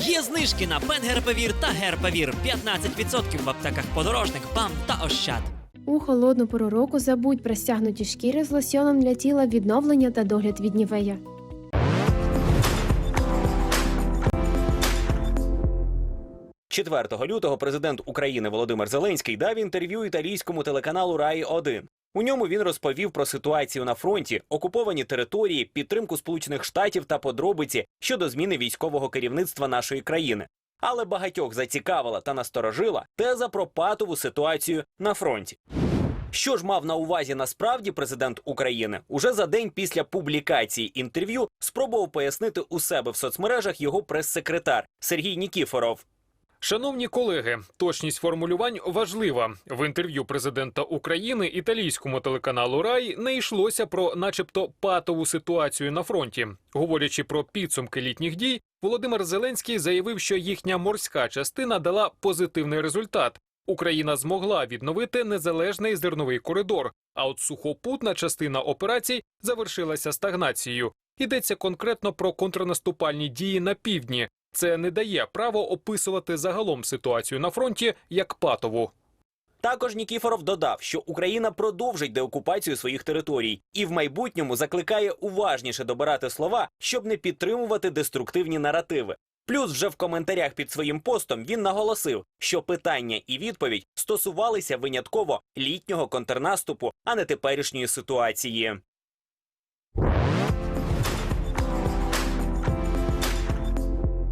Є знижки на Пенгерпевір та Герпевір 15% в аптеках подорожник, БАМ та Ощад. У холодну пору року забудь про стягнуті шкіри з лосьоном для тіла відновлення та догляд від нівея. – 4 лютого президент України Володимир Зеленський дав інтерв'ю італійському телеканалу Раї 1 У ньому він розповів про ситуацію на фронті, окуповані території, підтримку Сполучених Штатів та подробиці щодо зміни військового керівництва нашої країни. Але багатьох зацікавила та насторожила теза про патову ситуацію на фронті. Що ж мав на увазі насправді президент України уже за день після публікації інтерв'ю спробував пояснити у себе в соцмережах його прес-секретар Сергій Нікіфоров. Шановні колеги, точність формулювань важлива. В інтерв'ю президента України італійському телеканалу Рай не йшлося про, начебто, патову ситуацію на фронті. Говорячи про підсумки літніх дій, Володимир Зеленський заявив, що їхня морська частина дала позитивний результат. Україна змогла відновити незалежний зерновий коридор. А от сухопутна частина операцій завершилася стагнацією. Йдеться конкретно про контрнаступальні дії на півдні. Це не дає право описувати загалом ситуацію на фронті як патову. Також Нікіфоров додав, що Україна продовжить деокупацію своїх територій і в майбутньому закликає уважніше добирати слова, щоб не підтримувати деструктивні наративи. Плюс вже в коментарях під своїм постом він наголосив, що питання і відповідь стосувалися винятково літнього контрнаступу, а не теперішньої ситуації.